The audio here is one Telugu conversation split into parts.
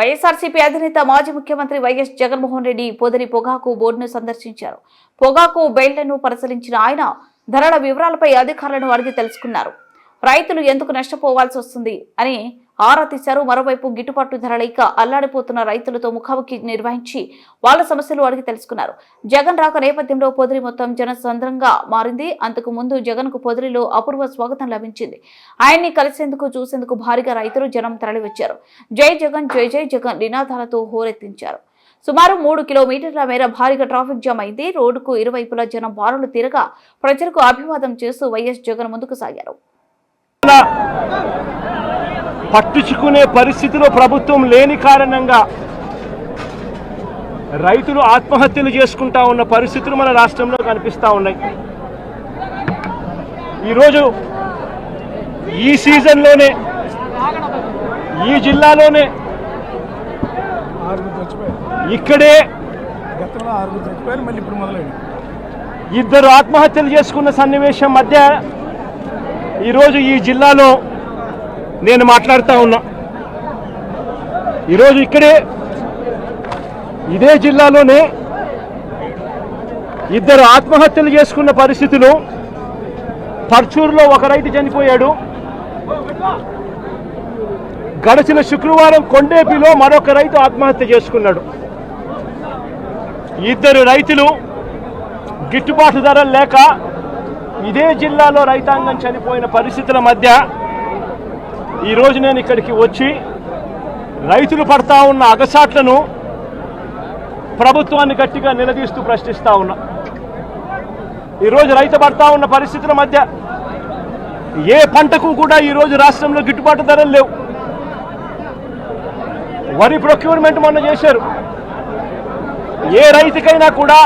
వైఎస్ఆర్సీపీ అధినేత మాజీ ముఖ్యమంత్రి వైఎస్ జగన్మోహన్ రెడ్డి పొదిలి పొగాకు బోర్డును సందర్శించారు. పొగాకు బెయిళ్ళను పరిశీలించిన ఆయన ధరల వివరాలపై అధికారులను అడిగి తెలుసుకున్నారు. రైతులు ఎందుకు నష్టపోవాల్సి వస్తుంది అని ఆరా తీశారు. మరోవైపు గిట్టుబాటు ధర లేక అల్లాడిపోతున్న రైతులతో ముఖాముఖి నిర్వహించి వాళ్ళ సమస్యలు అడిగి తెలుసుకున్నారు. జగన్ రాక నేపథ్యంలో పొదిలి మొత్తం జనసంద్రంగా మారింది. అంతకు ముందు జగన్కు పొదిలిలో అపూర్వ స్వాగతం లభించింది. ఆయన్ని కలిసేందుకు చూసేందుకు భారీగా రైతులు జనం తరలివచ్చారు. జై జగన్ జై జై జగన్ నినాదాలతో హోరెత్తించారు. సుమారు మూడు కిలోమీటర్ల మేర భారీగా ట్రాఫిక్ జామ్ అయింది. రోడ్డుకు ఇరువైపులా జనం బారులు తిరగా ప్రజలకు అభివాదం చేస్తూ వైఎస్ జగన్ ముందుకు సాగారు. పట్టించుకునే పరిస్థితిలో ప్రభుత్వం లేని కారణంగా రైతులు ఆత్మహత్యలు చేసుకుంటా ఉన్న పరిస్థితులు మన రాష్ట్రంలో కనిపిస్తూ ఉన్నాయి. ఈరోజు ఈ సీజన్లోనే ఈ జిల్లాలోనే ఇక్కడే ఇప్పుడు ఇద్దరు ఆత్మహత్యలు చేసుకున్న సన్నివేశం మధ్య ఈరోజు ఈ జిల్లాలో నేను మాట్లాడుతూ ఉన్నా. ఈరోజు ఇక్కడే ఇదే జిల్లాలోనే ఇద్దరు ఆత్మహత్యలు చేసుకున్న పరిస్థితులు పర్చూరులో ఒక రైతు చనిపోయాడు. గడిచిన శుక్రవారం కొండేపిలో మరొక రైతు ఆత్మహత్య చేసుకున్నాడు. ఇద్దరు రైతులు గిట్టుబాటు ధరలు లేక ఇదే జిల్లాలో రైతాంగం చనిపోయిన పరిస్థితుల మధ్య ఈరోజు నేను ఇక్కడికి వచ్చి రైతులు పడతా ఉన్న అగసాట్లను ప్రభుత్వాన్ని గట్టిగా నిలదీస్తూ ప్రశ్నిస్తా ఉన్నా. ఈరోజు రైతు పడతా ఉన్న పరిస్థితుల మధ్య ఏ పంటకు కూడా ఈరోజు రాష్ట్రంలో గిట్టుబాటు ధరలు లేవు. వరి ప్రొక్యూర్మెంట్ మొన్న చేశారు. ఏ రైతుకైనా కూడా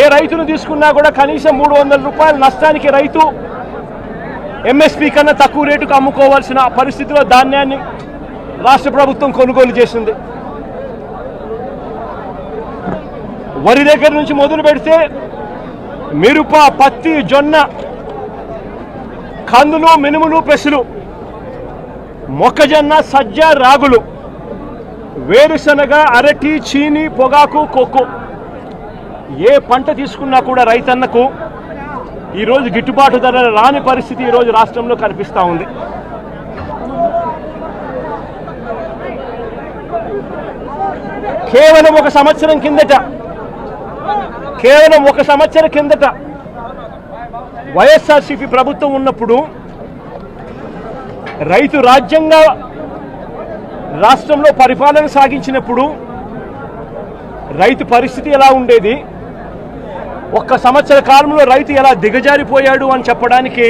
ఏ రైతును తీసుకున్నా కూడా కనీసం మూడు వందల రూపాయల నష్టానికి రైతు ఎంఎస్పీ కన్నా తక్కువ రేటుకు అమ్ముకోవాల్సిన పరిస్థితిలో ధాన్యాన్ని రాష్ట్ర ప్రభుత్వం కొనుగోలు చేసింది. వరి దగ్గర నుంచి మొదలు పెడితే మిరప పత్తి జొన్న కందులు మినుములు పెసులు మొక్కజొన్న సజ్జ రాగులు వేరుశనగ అరటి చీని పొగాకు కొక్కు ఏ పంట తీసుకున్నా కూడా రైతన్నకు ఈరోజు గిట్టుబాటు ధర రాని పరిస్థితి ఈరోజు రాష్ట్రంలో కనిపిస్తూ ఉంది. కేవలం ఒక సంవత్సరం కిందట కేవలం ఒక సంవత్సరం కిందట వైఎస్ఆర్సీపీ ప్రభుత్వం ఉన్నప్పుడు రైతు రాజ్యంగా రాష్ట్రంలో పరిపాలన సాగించినప్పుడు రైతు పరిస్థితి ఎలా ఉండేది? ఒక్క సంవత్సర కాలంలో రైతు ఎలా దిగజారిపోయాడు అని చెప్పడానికి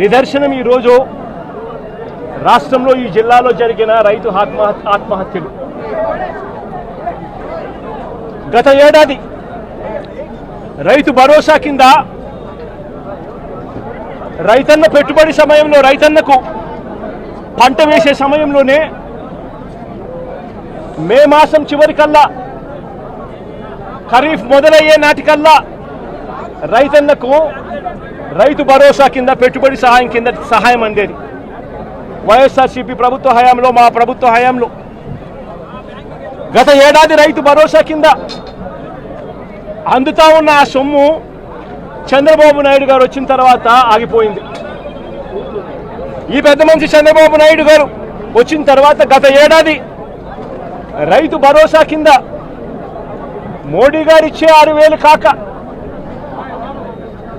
నిదర్శనం ఈరోజు రాష్ట్రంలో ఈ జిల్లాలో జరిగిన రైతు ఆత్మహత్య ఆత్మహత్యలు. గత ఏడాది రైతు భరోసా కింద రైతన్న పెట్టుబడి సమయంలో రైతన్నకు పంట వేసే సమయంలోనే మే మాసం చివరికల్లా ఖరీఫ్ మొదలయ్యే నాటికల్లా రైతన్నకు రైతు భరోసా కింద పెట్టుబడి సహాయం కింద సహాయం అందేది. వైఎస్ఆర్సీపీ ప్రభుత్వ హయాంలో మా ప్రభుత్వ హయాంలో గత ఏడాది రైతు భరోసా కింద అందుతా ఉన్న ఆ సొమ్ము చంద్రబాబు నాయుడు గారు వచ్చిన తర్వాత ఆగిపోయింది. ఈ పెద్ద మనిషి చంద్రబాబు నాయుడు గారు వచ్చిన తర్వాత గత ఏడాది రైతు భరోసా కింద మోడీ గారు ఇచ్చే ఆరు వేలు కాక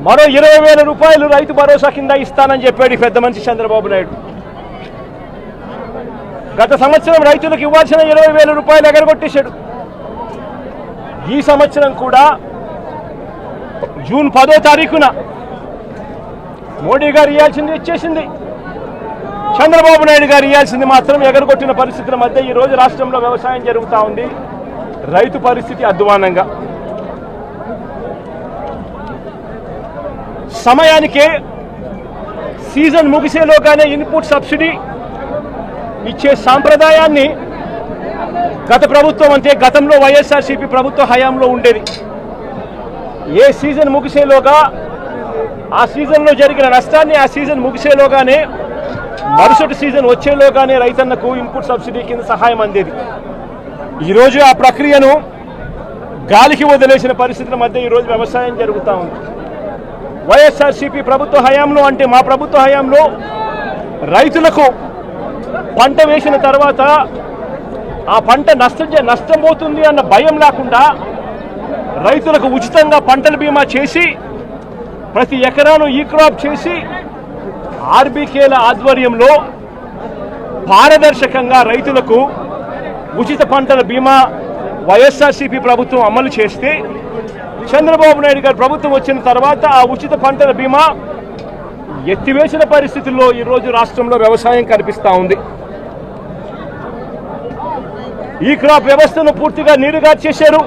మరో ఇరవై వేల రూపాయలు రైతు భరోసా కింద ఇస్తానని చెప్పాడు పెద్ద మనిషి చంద్రబాబు నాయుడు. గత సంవత్సరం రైతులకు ఇవ్వాల్సిన ఇరవై వేల రూపాయలు ఎగరగొట్టేశాడు. ఈ సంవత్సరం కూడా జూన్ పదో తారీఖున మోడీ గారు ఇవ్వాల్సింది ఇచ్చేసింది. చంద్రబాబు నాయుడు గారు ఇవ్వాల్సింది మాత్రం ఎగరగొట్టిన పరిస్థితుల మధ్య ఈ రోజు రాష్ట్రంలో వ్యవసాయం జరుగుతూ ఉంది. రైతు పరిస్థితి అధ్వానంగా. సమయానికే సీజన్ ముగిసేలోగానే ఇన్పుట్ సబ్సిడీ ఇచ్చే సాంప్రదాయాన్ని గత ప్రభుత్వం అంటే గతంలో వైఎస్ఆర్సీపీ ప్రభుత్వ హయాంలో ఉండేది. ఏ సీజన్ ముగిసేలోగా ఆ సీజన్లో జరిగిన నష్టాన్ని ఆ సీజన్ ముగిసేలోగానే మరుసటి సీజన్ వచ్చేలోగానే రైతన్నకు ఇన్పుట్ సబ్సిడీ కింద సహాయం అందేది. ఈరోజు ఆ ప్రక్రియను గాలికి వదిలేసిన పరిస్థితుల మధ్య ఈరోజు వ్యవసాయం జరుగుతూ ఉంది. వైఎస్ఆర్సీపీ ప్రభుత్వ హయాంలో అంటే మా ప్రభుత్వ హయాంలో రైతులకు పంట వేసిన తర్వాత ఆ పంట నష్టం నష్టపోతుంది నష్టం అన్న భయం లేకుండా రైతులకు ఉచితంగా పంటల బీమా చేసి ప్రతి ఎకరాను ఈ క్రాప్ చేసి ఆర్బీకేల ఆధ్వర్యంలో పారదర్శకంగా రైతులకు ఉచిత పంటల బీమా వైఎస్ఆర్సీపీ ప్రభుత్వం అమలు చేస్తే చంద్రబాబు నాయుడు గారి ప్రభుత్వం వచ్చిన తర్వాత ఆ ఉచిత పంటల బీమా ఎత్తివేసిన పరిస్థితుల్లో ఈరోజు రాష్ట్రంలో వ్యవసాయం కనిపిస్తూ ఉంది. ఈ క్రాప్ వ్యవస్థను పూర్తిగా నీరుగా చేశారు.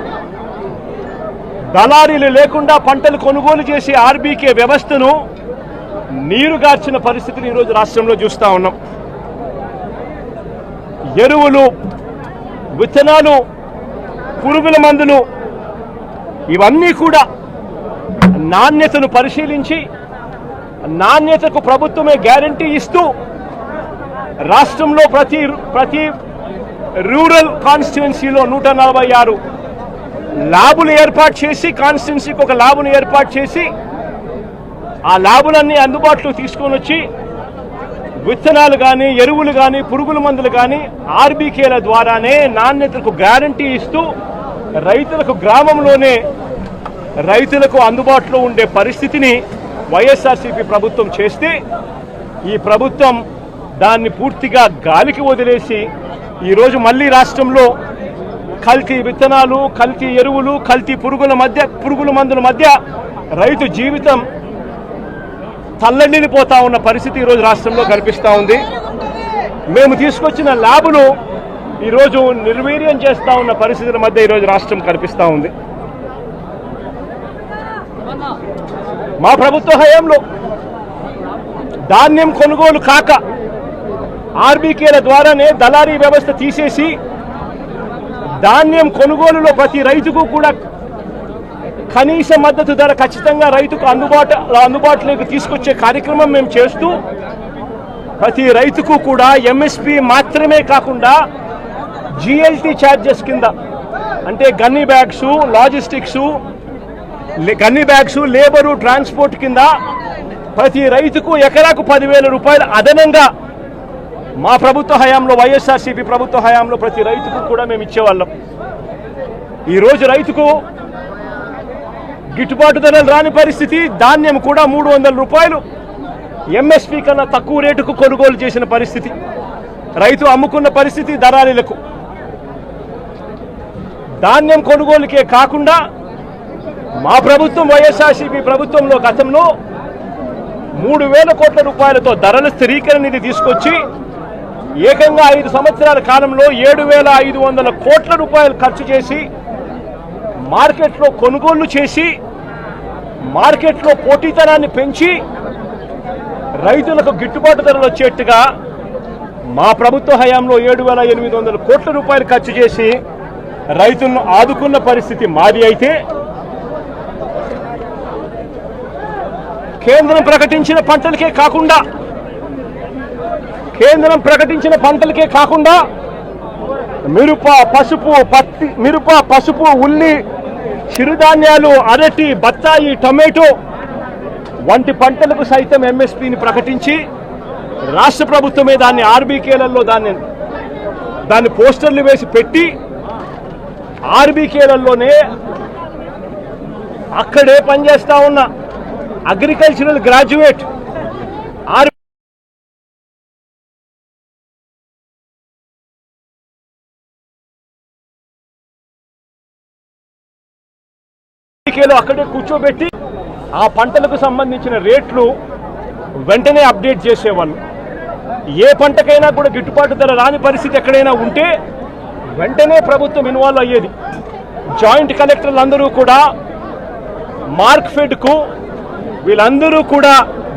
దళారీలు లేకుండా పంటలు కొనుగోలు చేసే ఆర్బీకే వ్యవస్థను నీరుగార్చిన పరిస్థితిని ఈరోజు రాష్ట్రంలో చూస్తూ ఉన్నాం. ఎరువులు విత్తనాలు పురుగుల మందులు ఇవన్నీ కూడా నాణ్యతను పరిశీలించి నాణ్యతకు ప్రభుత్వమే గ్యారంటీ ఇస్తూ రాష్ట్రంలో ప్రతి ప్రతి రూరల్ కాన్స్టిట్యున్సీలో నూట నలభై ఆరు ల్యాబులు ఏర్పాటు చేసి కాన్స్టిట్యున్సీకి ఒక ల్యాబును ఏర్పాటు చేసి ఆ ల్యాబులన్నీ అందుబాటులో తీసుకొని వచ్చి విత్తనాలు కానీ ఎరువులు కానీ పురుగుల మందులు కానీ ఆర్బీకేల ద్వారానే నాణ్యతకు గ్యారంటీ ఇస్తూ రైతులకు గ్రామంలోనే రైతులకు అందుబాటులో ఉండే పరిస్థితిని వైఎస్ఆర్సీపీ ప్రభుత్వం చేస్తే ఈ ప్రభుత్వం దాన్ని పూర్తిగా గాలికి వదిలేసి ఈరోజు మళ్ళీ రాష్ట్రంలో కల్తీ విత్తనాలు కల్తీ ఎరువులు కల్తీ పురుగుల మధ్య పురుగుల మందుల మధ్య రైతు జీవితం తల్లడిల్లిపోతా ఉన్న పరిస్థితి ఈరోజు రాష్ట్రంలో కనిపిస్తూ ఉంది. మేము తీసుకొచ్చిన ల్యాబ్ను ఈరోజు నిర్వీర్యం చేస్తూ ఉన్న పరిస్థితుల మధ్య ఈరోజు రాష్ట్రం కనిపిస్తూ ఉంది. మా ప్రభుత్వ హయాంలో ధాన్యం కొనుగోలు కాక ఆర్బీకేల ద్వారానే దళారీ వ్యవస్థ తీసేసి ధాన్యం కొనుగోలులో ప్రతి రైతుకు కూడా కనీస మద్దతు ధర ఖచ్చితంగా రైతుకు అందుబాటు అందుబాటులోకి తీసుకొచ్చే కార్యక్రమం మేము చేస్తూ ప్రతి రైతుకు కూడా ఎంఎస్పి మాత్రమే కాకుండా జిఎల్టీ ఛార్జెస్ కింద అంటే gunny bags logistics gunny bags labour transport కింద ప్రతి రైతుకు ఎకరాకు పదివేల రూపాయలు అదనంగా మా ప్రభుత్వ హయాంలో వైఎస్ఆర్సీపీ ప్రభుత్వ హయాంలో ప్రతి రైతుకు కూడా మేము ఇచ్చేవాళ్ళం. ఈరోజు రైతుకు గిట్టుబాటు ధరలు రాని పరిస్థితి ధాన్యం కూడా మూడు వందల రూపాయలు. ఎంఎస్పీ కన్నా తక్కువ రేటుకు కొనుగోలు చేసిన పరిస్థితి. రైతు అమ్ముకున్న పరిస్థితి దళారీలకు. ధాన్యం కొనుగోలుకే కాకుండా మా ప్రభుత్వం వైఎస్ఆర్సీపీ ప్రభుత్వంలో గతంలో మూడు వేల కోట్ల రూపాయలతో ధరల స్థిరీకరణ నిధి తీసుకొచ్చి ఏకంగా ఐదు సంవత్సరాల కాలంలో ఏడు వేల ఐదు వందల కోట్ల రూపాయలు ఖర్చు చేసి మార్కెట్లో కొనుగోళ్ళు చేసి మార్కెట్లో పోటీతనాన్ని పెంచి రైతులకు గిట్టుబాటు ధరలు వచ్చేట్టుగా మా ప్రభుత్వ హయాంలో ఏడు వేల ఎనిమిది వందల కోట్ల రూపాయలు ఖర్చు చేసి రైతులను ఆదుకున్న పరిస్థితి మాది అయితే కేంద్రం ప్రకటించిన పంటలకే కాకుండా కేంద్రం ప్రకటించిన పంటలకే కాకుండా మిరప పసుపు పత్తి మిరప పసుపు ఉల్లి చిరుధాన్యాలు అరటి బత్తాయి టమాటో వంటి పంటలకు సైతం ఎంఎస్పిని ప్రకటించి రాష్ట్ర ప్రభుత్వమే దాన్ని ఆర్బీకేలలో దాన్ని దాన్ని పోస్టర్లు వేసి పెట్టి ఆర్బీకేలలోనే అక్కడే పనిచేస్తా ఉన్న అగ్రికల్చరల్ గ్రాడ్యుయేట్ కేలో అక్కడే కూర్చోబెట్టి ఆ పంటలకు సంబంధించిన రేట్లు వెంటనే అప్డేట్ చేసేవాళ్ళు. ఏ పంటకైనా కూడా గిట్టుబాటు ధర రాని పరిస్థితి ఎక్కడైనా ఉంటే వెంటనే ప్రభుత్వం ఇన్వాల్వ్ అయ్యేది. జాయింట్ కలెక్టర్లు అందరూ కూడా మార్క్ ఫెడ్కు వీళ్ళందరూ కూడా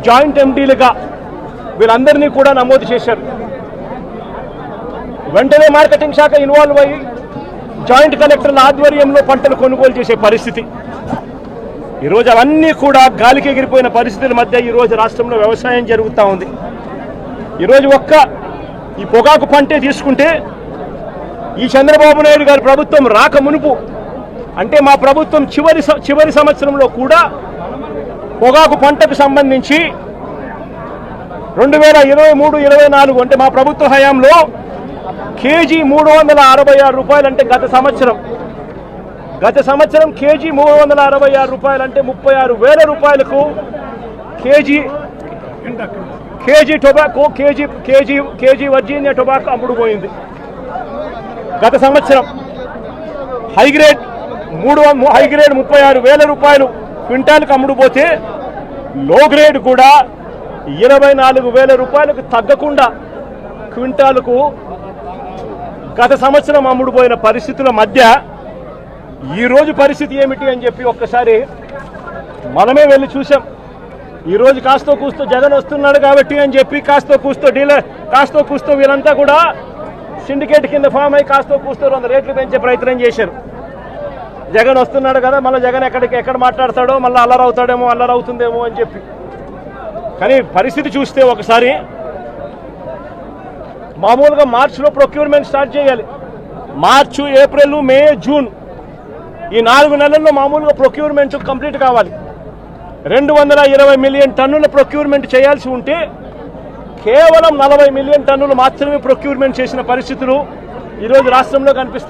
జాయింట్ ఎండీలుగా వీళ్ళందరినీ కూడా నమోదు చేశారు. వెంటనే మార్కెటింగ్ శాఖ ఇన్వాల్వ్ అయ్యి జాయింట్ కలెక్టర్ల ఆధ్వర్యంలో పంటలు కొనుగోలు చేసే పరిస్థితి. ఈరోజు అవన్నీ కూడా గాలికి ఎగిరిపోయిన పరిస్థితుల మధ్య ఈరోజు రాష్ట్రంలో వ్యవసాయం జరుగుతూ ఉంది. ఈరోజు ఒక్క ఈ పొగాకు పంటే తీసుకుంటే ఈ చంద్రబాబు నాయుడు గారి ప్రభుత్వం రాక మునుపు అంటే మా ప్రభుత్వం చివరి చివరి సంవత్సరంలో కూడా పొగాకు పంటకు సంబంధించి రెండు వేల ఇరవై మూడు ఇరవై నాలుగు అంటే మా ప్రభుత్వ హయాంలో కేజీ మూడు వందల అరవై ఆరు రూపాయలు అంటే గత సంవత్సరం. గత సంవత్సరం కేజీ మూడు వందల అరవై ఆరు రూపాయలు అంటే ముప్పై ఆరు వేల రూపాయలకు KG KG tobacco KG KG KG Virginia tobacco అమ్ముడు పోయింది. గత సంవత్సరం హై గ్రేడ్ మూడు హైగ్రేడ్ హై గ్రేడ్ ముప్పై ఆరు వేల రూపాయలు క్వింటాల్కి అమ్ముడు పోతే లో గ్రేడ్ కూడా ఇరవై నాలుగు వేల రూపాయలకు తగ్గకుండా క్వింటాల్కు గత సంవత్సరం అమ్ముడుపోయిన పరిస్థితుల మధ్య ఈరోజు పరిస్థితి ఏమిటి అని చెప్పి ఒక్కసారి మనమే వెళ్ళి చూసాం ఈరోజు కాస్తో కూస్తో జగన్ వస్తున్నాడు కాబట్టి అని చెప్పి కాస్తో కూస్తో డీలర్ కాస్తో కూస్తో వీళ్ళంతా కూడా సిండికేట్ కింద ఫామ్ అయి కాస్తో కూస్తో వంద రేట్లు పెంచే ప్రయత్నం చేశారు. జగన్ వస్తున్నాడు కదా మళ్ళీ జగన్ ఎక్కడికి ఎక్కడ మాట్లాడతాడో మళ్ళీ అల్లరి అవుతాడేమో అల్లరి అవుతుందేమో అని చెప్పి. కానీ పరిస్థితి చూస్తే ఒకసారి మామూలుగా మార్చిలో ప్రొక్యూర్మెంట్ స్టార్ట్ చేయాలి. March April May June. ఈ నాలుగు నెలల్లో మామూలుగా ప్రొక్యూర్మెంట్ కంప్లీట్ కావాలి. రెండు వందల ఇరవై మిలియన్ టన్నుల ప్రొక్యూర్మెంట్ చేయాల్సి ఉంటే కేవలం నలభై మిలియన్ టన్నులు మాత్రమే ప్రొక్యూర్మెంట్ చేసిన పరిస్థితులు ఈరోజు రాష్ట్రంలో కనిపిస్తాయి